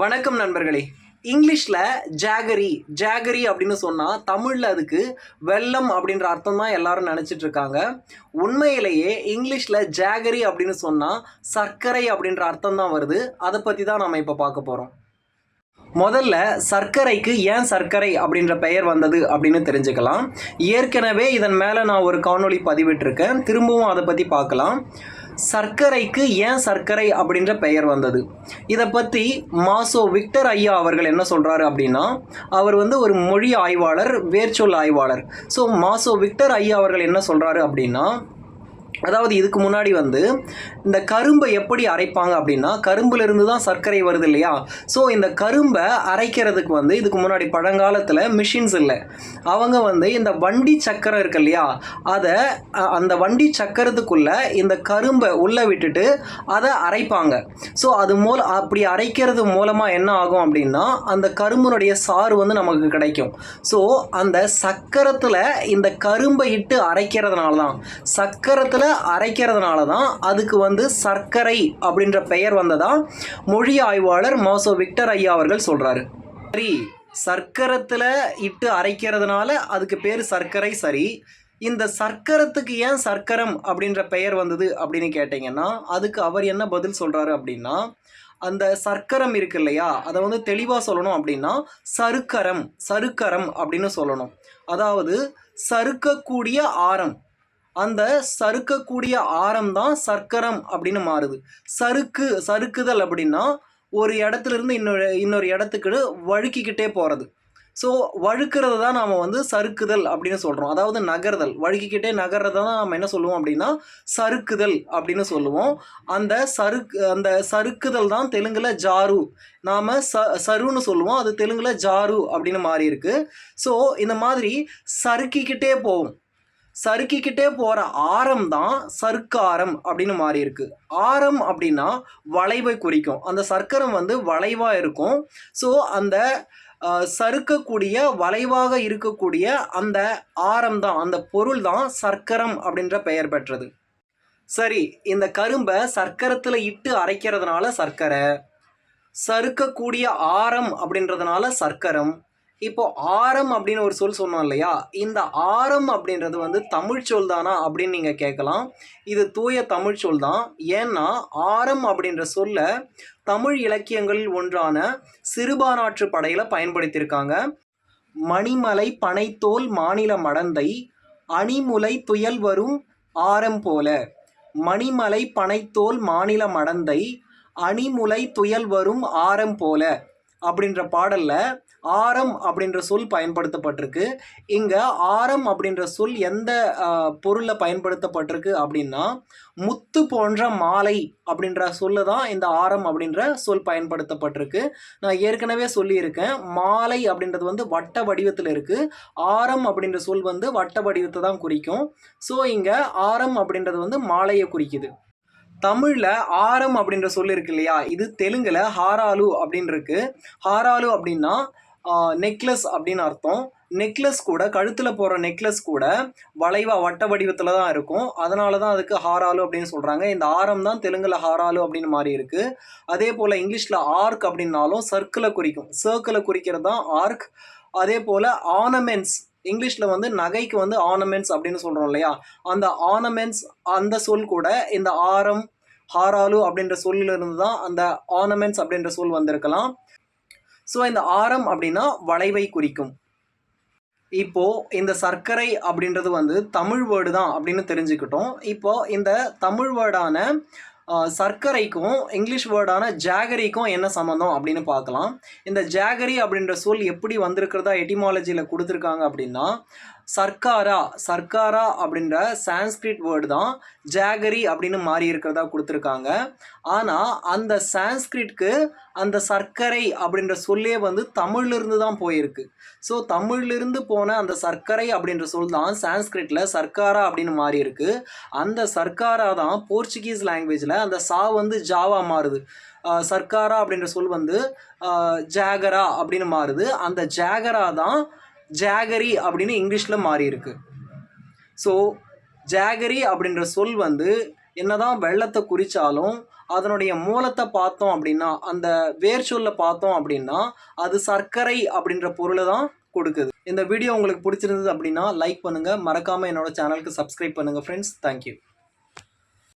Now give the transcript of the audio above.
வணக்கம் நண்பர்களே. இங்கிலீஷில் ஜாகரி ஜாகரி அப்படின்னு சொன்னால் தமிழில் அதுக்கு வெள்ளம் அப்படின்ற அர்த்தம் தான் எல்லாரும் நினச்சிட்டு இருக்காங்க. உண்மையிலேயே இங்கிலீஷில் ஜாகரி அப்படின்னு சொன்னால் சர்க்கரை அப்படின்ற அர்த்தம் தான் வருது. அதை பற்றி தான் நம்ம இப்போ பார்க்க போகிறோம் முதல்ல சர்க்கரைக்கு ஏன் சர்க்கரை அப்படின்ற பெயர் வந்தது அப்படின்னு தெரிஞ்சுக்கலாம். ஏற்கனவே இதன் மேலே நான் ஒரு காணொளி பதிவிட்டிருக்கேன். திரும்பவும் அதை பற்றி பார்க்கலாம். சர்க்கரைக்கு ஏன் சர்க்கரை அப்படின்ற பெயர் வந்தது. இதை பற்றி மாசோ விக்டர் ஐயா அவர்கள் என்ன சொல்கிறாரு அப்படின்னா அவர் வந்து ஒரு மொழி ஆய்வாளர் வேர்ச்சொல் ஆய்வாளர். ஸோ மாசோ விக்டர் ஐயா அவர்கள் என்ன சொல்கிறாரு அப்படின்னா அதாவது இதுக்கு முன்னாடி வந்து இந்த கரும்பை எப்படி அரைப்பாங்க அப்படின்னா கரும்புலேருந்து தான் சர்க்கரை வருது இல்லையா? ஸோ இந்த கரும்பை அரைக்கிறதுக்கு வந்து இதுக்கு முன்னாடி பழங்காலத்தில் மிஷின்ஸ் இல்லை. அவங்க வந்து இந்த வண்டி சக்கரம் இருக்கு இல்லையா? அதை அந்த வண்டி சக்கரத்துக்குள்ளே இந்த கரும்பை உள்ளே விட்டுட்டு அதை அரைப்பாங்க. ஸோ அது மூல அப்படி அரைக்கிறது மூலமாக என்ன ஆகும் அப்படின்னா அந்த கரும்பினுடைய சாறு வந்து நமக்கு கிடைக்கும். ஸோ அந்த சக்கரத்தில் இந்த கரும்பை இட்டு அரைக்கிறதுனால தான் சக்கரத்தில் அரைக்கிறதுனால தான் அதுக்கு வந்து சர்க்கரை அப்படின்ற பெயர் வந்ததாக மொழி ஆய்வாளர் மாசோ விக்டர் ஐயா அவர்கள் சொல்கிறாரு சரி சர்க்கரத்தில் இட்டு அரைக்கிறதுனால அதுக்கு பேர் சர்க்கரை சரி. இந்த சர்க்கரத்துக்கு ஏன் சர்க்கரம் அப்படின்ற பெயர் வந்தது அப்படின்னு கேட்டிங்கன்னா அதுக்கு அவர் என்ன பதில் சொல்கிறாரு அப்படின்னா அந்த சர்க்கரம் இருக்கு இல்லையா அதை வந்து தெளிவாக சொல்லணும் அப்படின்னா சருக்கரம் சருக்கரம் அப்படின்னு சொல்லணும். அதாவது சறுக்கக்கூடிய ஆரம். அந்த சறுக்கக்கூடிய ஆரம் தான் சர்க்கரம் அப்படின்னு மாறுது. சறுக்கு சறுக்குதல் அப்படின்னா ஒரு இடத்துல இருந்து இன்னொரு இன்னொரு இடத்துக்கு வழுக்கிக்கிட்டே போகிறது ஸோ வழுக்கிறது தான் நாம் வந்து சறுக்குதல் அப்படின்னு சொல்கிறோம் அதாவது நகர்தல். வழுக்கிக்கிட்டே நகர்றதை தான் நம்ம என்ன சொல்லுவோம் அப்படின்னா சறுக்குதல் அப்படின்னு சொல்லுவோம். அந்த சறுக்கு அந்த சறுக்குதல் தான் தெலுங்கில் ஜாரு. நாம் ச சருன்னு சொல்லுவோம். அது தெலுங்கில் ஜாரு அப்படின்னு மாறி இருக்குது ஸோ இந்த மாதிரி சறுக்கிக்கிட்டே போகும். சறுக்கிக்கிட்டே போகிற ஆரம் தான் சர்க்காரம் அப்படின்னு மாறி இருக்கு. ஆரம் அப்படின்னா வளைவை குறிக்கும். அந்த சர்க்கரம் வந்து வளைவாக இருக்கும். ஸோ அந்த சறுக்கக்கூடிய வளைவாக இருக்கக்கூடிய அந்த ஆரம் தான் அந்த பொருள் தான் சர்க்கரம் அப்படின்ற பெயர் பெற்றது. சரி இந்த கரும்பை சர்க்கரத்தில் இட்டு அரைக்கிறதுனால சர்க்கரை சறுக்கக்கூடிய ஆரம் அப்படின்றதுனால சர்க்கரம் இப்போ ஆரம் அப்படின்னு ஒரு சொல் சொன்னோம் இல்லையா? இந்த ஆரம் அப்படின்றது வந்து தமிழ் சொல் தானா அப்படின்னு நீங்கள் கேட்கலாம். இது தூய தமிழ் சொல் தான். ஏன்னா ஆரம் அப்படின்ற சொல்ல தமிழ் இலக்கியங்களில் ஒன்றான சிறுபானாற்று படையில் பயன்படுத்தியிருக்காங்க. மணிமலை பனைத்தோல் மாநில மடந்தை அணிமுலை துயல் வரும் ஆரம் போல. மணிமலை பனைத்தோல் மாநில மடந்தை அணிமுலை துயல் வரும் ஆரம் போல. அப்படின்ற பாடலில் ஆரம் அப்படின்ற சொல் பயன்படுத்தப்பட்டிருக்கு. இங்கே ஆரம் அப்படின்ற சொல் எந்த பொருளில் பயன்படுத்தப்பட்டிருக்கு அப்படின்னா முத்து போன்ற மாலை அப்படின்ற சொல்ல தான் இந்த ஆரம் அப்படின்ற சொல் பயன்படுத்தப்பட்டிருக்கு. நான் ஏற்கனவே சொல்லியிருக்கேன் மாலை அப்படின்றது வந்து வட்ட வடிவத்தில் இருக்குது ஆரம் அப்படின்ற சொல் வந்து வட்ட வடிவத்தை தான் குறிக்கும். ஸோ இங்கே ஆரம் அப்படின்றது வந்து மாலையை குறிக்குது. தமிழில் ஆரம் அப்படின்ற சொல் இருக்கு இல்லையா? இது தெலுங்கில் ஹாராலு அப்படின்னு இருக்கு. ஹாராலு அப்படின்னா நெக்லஸ் அப்படின்னு அர்த்தம். நெக்லஸ் கூட கழுத்தில் போடுற நெக்லஸ் கூட வளைவா வட்ட வடிவத்தில் தான் இருக்கும். அதனால தான் அதுக்கு ஹாராலு அப்படின்னு சொல்கிறாங்க இந்த ஆரம் தான் தெலுங்கில் ஹாராலு அப்படின்னு மாறி இருக்குது அதே போல் இங்கிலீஷில் ஆர்க் அப்படின்னாலும் சர்க்கிளை குறிக்கும். சர்க்கிளை குறிக்கிறது தான் ஆர்க். அதே போல் ஆர்னமெண்ட்ஸ் இங்கிலீஷில் வந்து நகைக்கு வந்து ஆர்னமெண்ட்ஸ் அப்படின்னு சொல்கிறோம் இல்லையா? அந்த ஆர்னமெண்ட்ஸ் அந்த சொல் கூட இந்த ஆரம் ஹாராலு அப்படின்ற சொல்லிலிருந்து தான் அந்த ஆர்னமெண்ட்ஸ் அப்படின்ற சொல் வந்திருக்கலாம். ஸோ இந்த ஆரம் அப்படின்னா வளைவை குறிக்கும். இப்போது இந்த சர்க்கரை அப்படின்றது வந்து தமிழ் வேர்டு தான் அப்படின்னு தெரிஞ்சுக்கிட்டோம். இப்போ இந்த தமிழ் வேர்டான சர்க்கரைக்கும் இங்கிலீஷ் வேர்டான ஜாகரிக்கும் என்ன சம்மந்தம் அப்படின்னு பார்க்கலாம். இந்த ஜாகரி அப்படின்ற சொல் எப்படி வந்திருக்கிறதா எட்டிமாலஜியில் கொடுத்துருக்காங்க அப்படின்னா சர்க்காரா சர்க்காரா அப்படின்ற சான்ஸ்கிரிட் வேர்டு தான் ஜாகரி அப்படின்னு மாறி இருக்கிறதா கொடுத்துருக்காங்க. ஆனால் அந்த சான்ஸ்கிரிட்க்கு அந்த சர்க்கரை அப்படின்ற சொல்லே வந்து தமிழ்லேருந்து தான் போயிருக்கு. ஸோ தமிழ்லேருந்து போன அந்த சர்க்கரை அப்படின்ற சொல் தான் சான்ஸ்கிரிட்டில் சர்க்காரா அப்படின்னு மாறி இருக்கு. அந்த சர்க்காரா தான் போர்ச்சுகீஸ் லாங்குவேஜில் அந்த சா வந்து ஜாவா மாறுது. சர்க்காரா அப்படின்ற சொல் வந்து ஜாகரா அப்படின்னு மாறுது. அந்த ஜாகரா தான் ஜாகரி அப்படின்னு இங்கிலீஷில் மாறியிருக்கு. ஸோ ஜாகரி அப்படின்ற சொல் வந்து என்னதான் வெள்ளத்தை குறித்தாலும் அதனுடைய மூலத்தை பார்த்தோம் அப்படின்னா அந்த வேர் சொல்ல பார்த்தோம் அப்படின்னா அது சர்க்கரை அப்படின்ற பொருளை தான் கொடுக்குது. இந்த வீடியோ உங்களுக்கு பிடிச்சிருந்தது அப்படின்னா லைக் பண்ணுங்கள் மறக்காமல் என்னோட சேனலுக்கு சப்ஸ்கிரைப் பண்ணுங்கள் ஃப்ரெண்ட்ஸ் தேங்க்யூ